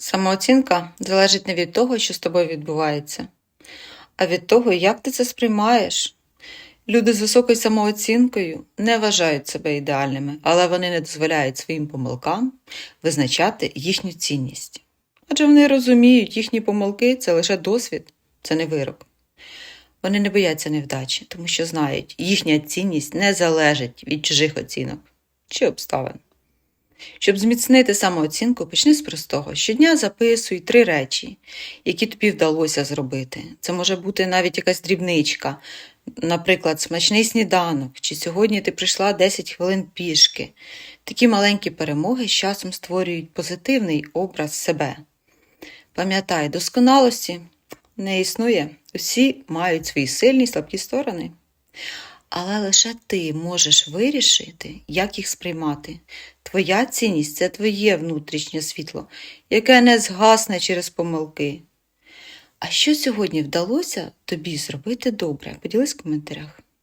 Самооцінка залежить не від того, що з тобою відбувається, а від того, як ти це сприймаєш. Люди з високою самооцінкою не вважають себе ідеальними, але вони не дозволяють своїм помилкам визначати їхню цінність. Адже вони розуміють, їхні помилки це лише досвід, це не вирок. Вони не бояться невдачі, тому що знають, їхня цінність не залежить від чужих оцінок чи обставин. Щоб зміцнити самооцінку, почни з простого. Щодня записуй три речі, які тобі вдалося зробити. Це може бути навіть якась дрібничка, наприклад, смачний сніданок, чи сьогодні ти прийшла 10 хвилин пішки. Такі маленькі перемоги з часом створюють позитивний образ себе. Пам'ятай, досконалості не існує. Усі мають свої сильні і слабкі сторони. Але лише ти можеш вирішити, як їх сприймати. Твоя цінність це твоє внутрішнє світло, яке не згасне через помилки. А що сьогодні вдалося тобі зробити добре? Поділись в коментарях.